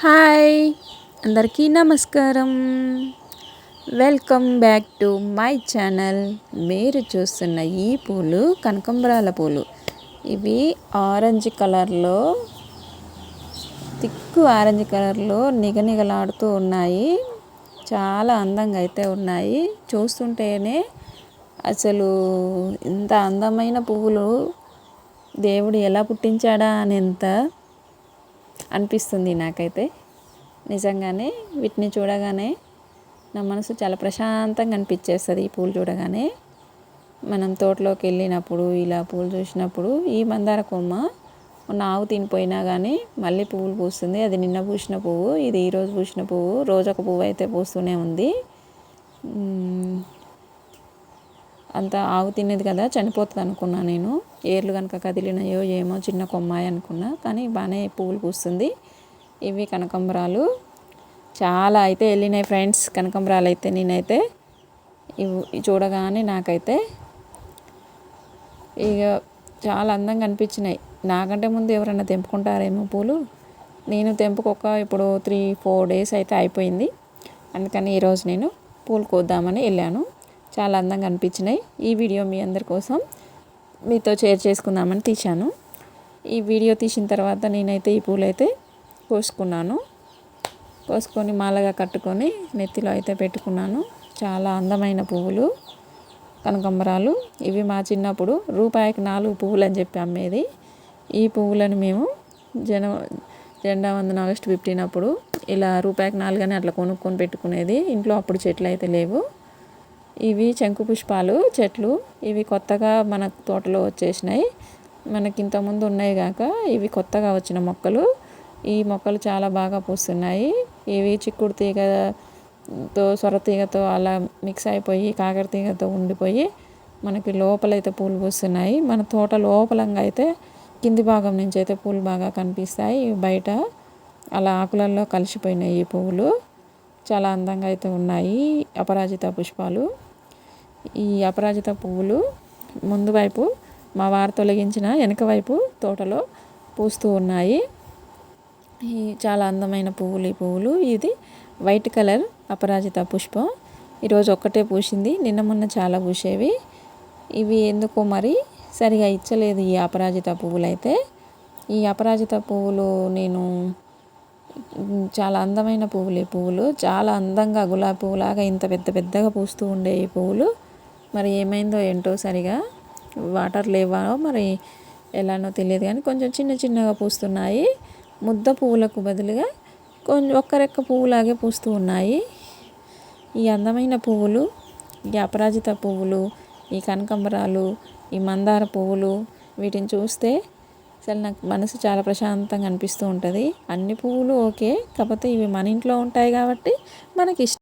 Hi అందరికీ నమస్కారం. Welcome back to my channel. మీరు చూస్తున్న ఈ పూలు కనకంబరాల పూలు. ఇవి ఆరెంజ్ కలర్లో తిక్కు ఆరెంజ్ కలర్లో నిగనిగలాడుతూ ఉన్నాయి. చాలా అందంగా అయితే ఉన్నాయి. చూస్తుంటేనే అసలు ఇంత అందమైన పువ్వులు దేవుడు ఎలా పుట్టించాడా అనేంత అనిపిస్తుంది నాకైతే. నిజంగానే వీటిని చూడగానే నా మనసు చాలా ప్రశాంతంగా అనిపించేస్తుంది ఈ పూలు చూడగానే. మనం తోటలోకి వెళ్ళినప్పుడు ఇలా పూలు చూసినప్పుడు ఈ మందార కొమ్మ మొన్న ఆవు తినిపోయినా కానీ మళ్ళీ పువ్వులు పూస్తుంది. అది నిన్న పూసిన పువ్వు ఇది ఈరోజు పూసిన పువ్వు రోజు ఒక పువ్వు అయితే పూస్తూనే ఉంది. అంత ఆవు తినేది కదా చనిపోతుంది అనుకున్నా నేను. ఏర్లు కనుక కదిలినాయో ఏమో చిన్న కొమ్మాయి అనుకున్నా కానీ బాగానే పువ్వులు పూస్తుంది. ఇవి కనకంబరాలు. చాలా అయితే వెళ్ళినాయి ఫ్రెండ్స్ కనకంబరాలు అయితే నేనైతే. ఇవి చూడగానే నాకైతే. ఇక చాలా అందంగా అనిపించినాయి. నాకంటే ముందు ఎవరైనా తెంపుకుంటారేమో పూలు. నేను తెంపుకోక ఇప్పుడు త్రీ ఫోర్ డేస్ అయితే అయిపోయింది. అందుకని ఈరోజు నేను పూలు కోద్దామని వెళ్ళాను. చాలా అందంగా అనిపించినాయి. ఈ వీడియో మీ అందరి కోసం మీతో షేర్ చేసుకుందామని తీశాను. ఈ వీడియో తీసిన తర్వాత నేనైతే ఈ పూలైతే కోసుకున్నాను. కోసుకొని మాలగా కట్టుకొని నెత్తిలో అయితే పెట్టుకున్నాను. చాలా అందమైన పువ్వులు కనకంబరాలు. ఇవి మా చిన్నప్పుడు రూపాయికి నాలుగు పువ్వులు అని చెప్పి అమ్మేది. ఈ పువ్వులను మేము జన జెండా వందన ఆగస్టు ఫిఫ్టీన్ అప్పుడు ఇలా రూపాయికి నాలుగని అట్లా కొనుక్కొని పెట్టుకునేది. ఇంట్లో అప్పుడు చెట్లు అయితే లేవు. ఇవి శంకు పుష్పాలు చెట్లు. ఇవి కొత్తగా మన తోటలో వచ్చేసినాయి. మనకి ఇంతకుముందు ఉన్నాయి కాక ఇవి కొత్తగా వచ్చిన మొక్కలు. ఈ మొక్కలు చాలా బాగా పూస్తున్నాయి. ఇవి చిక్కుడు తీగతో సొర తీగతో అలా మిక్స్ అయిపోయి కాకర తీగతో ఉండిపోయి మనకి లోపలైతే పూలు పూస్తున్నాయి. మన తోట లోపలంగా అయితే కింది భాగం నుంచి అయితే పూలు బాగా కనిపిస్తాయి. బయట అలా ఆకులల్లో కలిసిపోయినాయి ఈ పువ్వులు. చాలా అందంగా అయితే ఉన్నాయి. అపరాజిత పుష్పాలు. ఈ అపరాజిత పువ్వులు ముందు వైపు మా వారు తొలగించిన వెనక వైపు తోటలో పూస్తూ ఉన్నాయి. ఈ చాలా అందమైన పువ్వులు ఈ పువ్వులు. ఇది వైట్ కలర్ అపరాజిత పుష్పం. ఈరోజు ఒక్కటే పూసింది. నిన్న మొన్న చాలా పూసేవి. ఇవి ఎందుకో మరి సరిగా ఇచ్చలేదు ఈ అపరాజిత పువ్వులు అయితే ఈ అపరాజిత పువ్వులు నేను చాలా అందమైన పువ్వులు. ఈ పువ్వులు చాలా అందంగా గులాబీ పువ్వులాగా ఇంత పెద్ద పెద్దగా పూస్తూ ఉండే ఈ పువ్వులు. మరి ఏమైందో ఏంటో సరిగా వాటర్ లేవా మరి ఎలానో తెలియదు కానీ కొంచెం చిన్న చిన్నగా పూస్తున్నాయి. ముద్ద పువ్వులకు బదులుగా కొంచెం ఒక్క రెక్క పువ్వులాగే పూస్తూ ఉన్నాయి. ఈ అందమైన పువ్వులు ఈ అపరాజిత పువ్వులు ఈ కనకంబరాలు ఈ మందార పువ్వులు వీటిని చూస్తే అసలు నాకు మనసు చాలా ప్రశాంతంగా అనిపిస్తూ ఉంటుంది. అన్ని పువ్వులు ఓకే కాకపోతే ఇవి మన ఇంట్లో ఉంటాయి కాబట్టి మనకి ఇష్టం